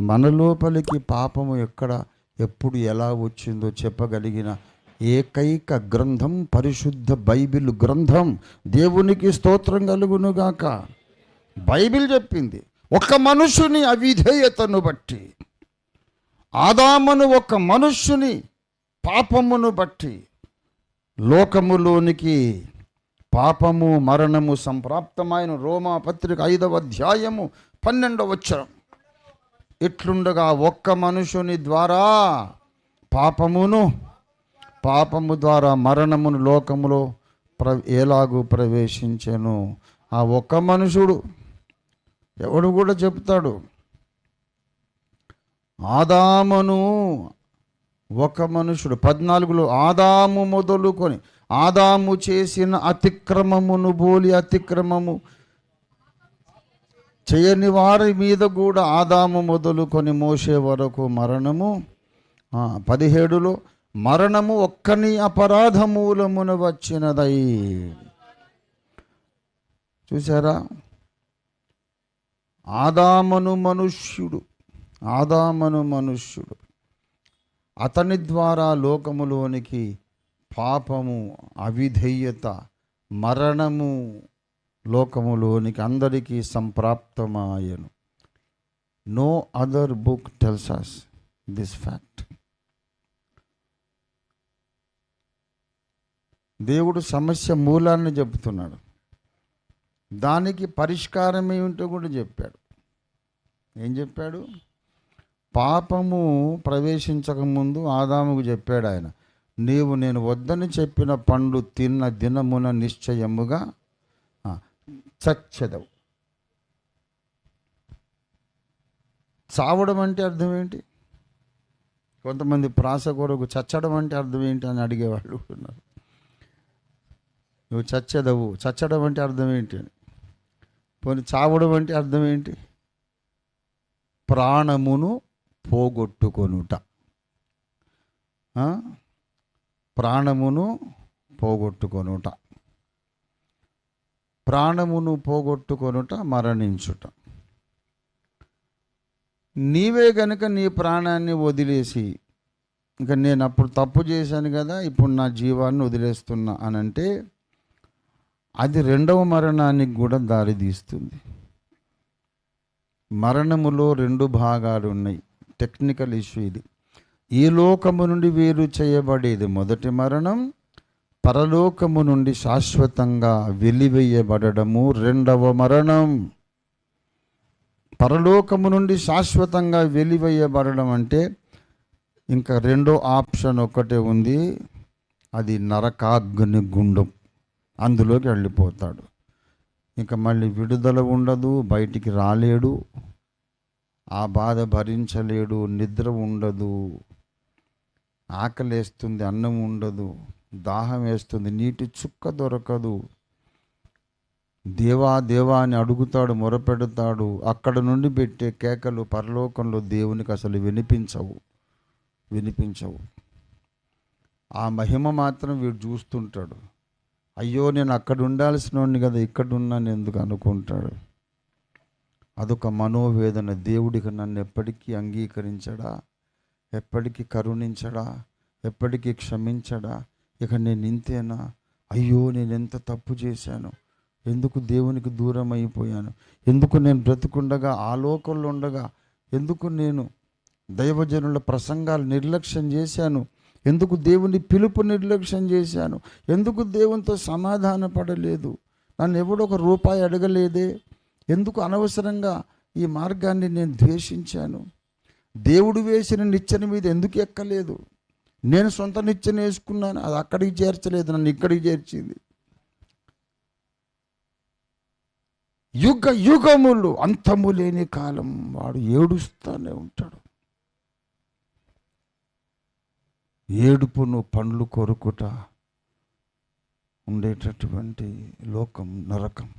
మన లోపలికి పాపము ఎక్కడ ఎప్పుడు ఎలా వచ్చిందో చెప్పగలిగిన ఏకైక గ్రంథం పరిశుద్ధ బైబిల్ గ్రంథం. దేవునికి స్తోత్రం కలుగునుగాక. బైబిల్ చెప్పింది ఒక మనుషుని అవిధేయతను బట్టి ఆదామును ఒక మనుష్యుని పాపమును బట్టి లోకములోనికి పాపము మరణము సంప్రాప్తమైన రోమా పత్రిక ఐదవ అధ్యాయము పన్నెండవ వచ్చరం ఇట్లుండగా ఒక్క మనుషుని ద్వారా పాపమును పాపము ద్వారా మరణమును లోకములో ప్ర ఎలాగూ ప్రవేశించను. ఆ ఒక్క మనుషుడు ఎవడు కూడా చెప్తాడు ఆదామును ఒక మనుషుడు పద్నాలుగులో ఆదాము మొదలుకొని ఆదాము చేసిన అతిక్రమమును బోలి అతిక్రమము చేయని వారి మీద కూడా ఆదాము మొదలుకొని మోసే వరకు మరణము. పదిహేడులో మరణము ఒక్కని అపరాధమూలమున వచ్చినదై. చూసారా ఆదామను మనుష్యుడు ఆదామను మనుష్యుడు. అతని ద్వారా లోకములోనికి పాపము అవిధేయత మరణము లోకములోనికి అందరికీ సంప్రాప్తమాయను. No other book tells us this fact దేవుడు సమస్య మూలాన్ని చెబుతున్నాడు. దానికి పరిష్కారం ఏమిటో కూడా చెప్పాడు. ఏం చెప్పాడు? పాపము ప్రవేశించకముందు ఆదాముకు చెప్పాడు ఆయన నీవు నేను వద్దని చెప్పిన పండు తిన్న దినమున నిశ్చయముగా చచ్చెదవు చావడం అంటే అర్థం ఏంటి కొంతమంది ప్రాస కొరకు చచ్చడం అంటే అర్థం ఏంటి అని అడిగేవాళ్ళు ఉన్నారు. నువ్వు చచ్చెదవు చచ్చడం అంటే అర్థం ఏంటి అని. పోనీ చావడం అంటే అర్థం ఏంటి ప్రాణమును పోగొట్టుకొనుట. ప్రాణమును పోగొట్టుకొనుట. ప్రాణమును పోగొట్టుకొనుట మరణించుట. నీవే గనుక నీ ప్రాణాన్ని వదిలేసి ఇంకా నేను అప్పుడు తప్పు చేశాను కదా ఇప్పుడు నా జీవాన్ని వదిలేస్తున్నా అని అంటే అది రెండవ మరణానికి కూడా దారి తీస్తుంది. మరణములో రెండు భాగాలు ఉన్నాయి. టెక్నికల్ ఇష్యూ ఇది. ఈ లోకము నుండి వేరు చేయబడేది మొదటి మరణం పరలోకము నుండి శాశ్వతంగా వెలివేయబడము రెండవ మరణం. పరలోకము నుండి శాశ్వతంగా వెలివేయబడడం అంటే ఇంకా రెండో ఆప్షన్ ఒకటే ఉంది. అది నరకాగ్ని గుండం. అందులోకి వెళ్ళిపోతాడు. ఇంకా మళ్ళీ విడుదల ఉండదు బయటికి రాలేడు. ఆ బాధ భరించలేడు నిద్ర ఉండదు. ఆకలేస్తుంది అన్నం ఉండదు. దాహం వేస్తుంది. నీటి చుక్క దొరకదు. దేవా దేవా అని అడుగుతాడు మొరపెడతాడు. అక్కడ నుండి పెట్టే కేకలు పరలోకంలో దేవునికి అసలు వినిపించవు. వినిపించవు. ఆ మహిమ మాత్రం వీడు చూస్తుంటాడు. అయ్యో నేను అక్కడ ఉండాల్సిన వాడిని కదా ఇక్కడ ఉన్నాను ఎందుకు అనుకుంటాడు. అదొక మనోవేదన. దేవుడికి నన్ను ఎప్పటికీ అంగీకరించడా? ఎప్పటికీ కరుణించడా? ఎప్పటికీ క్షమించడా? ఇక నేను ఇంతేనా అయ్యో నేను ఎంత తప్పు చేశాను? ఎందుకు దేవునికి దూరం అయిపోయాను? ఎందుకు నేను బ్రతుకుండగా ఆ లోకంలో ఉండగా? ఎందుకు నేను దైవజనుల ప్రసంగాలు నిర్లక్ష్యం చేశాను? ఎందుకు దేవుని పిలుపు నిర్లక్ష్యం చేశాను? ఎందుకు దేవునితో సమాధాన పడలేదు? నన్ను ఎవడో ఒక రూపాయి అడగలేదే? ఎందుకు అనవసరంగా ఈ మార్గాన్ని నేను ద్వేషించాను? దేవుడు వేసిన నిచ్చెన మీద ఎందుకు ఎక్కలేదు? నేను సొంత నిచ్చెన వేసుకున్నాను అది అక్కడికి చేర్చలేదు నన్ను ఇక్కడికి చేర్చింది. యుగ యుగములు అంతము లేని కాలం వాడు ఏడుస్తూనే ఉంటాడు. ఏడుపును పండ్లు కొరుకుట ఉండేటటువంటి లోకం నరకం.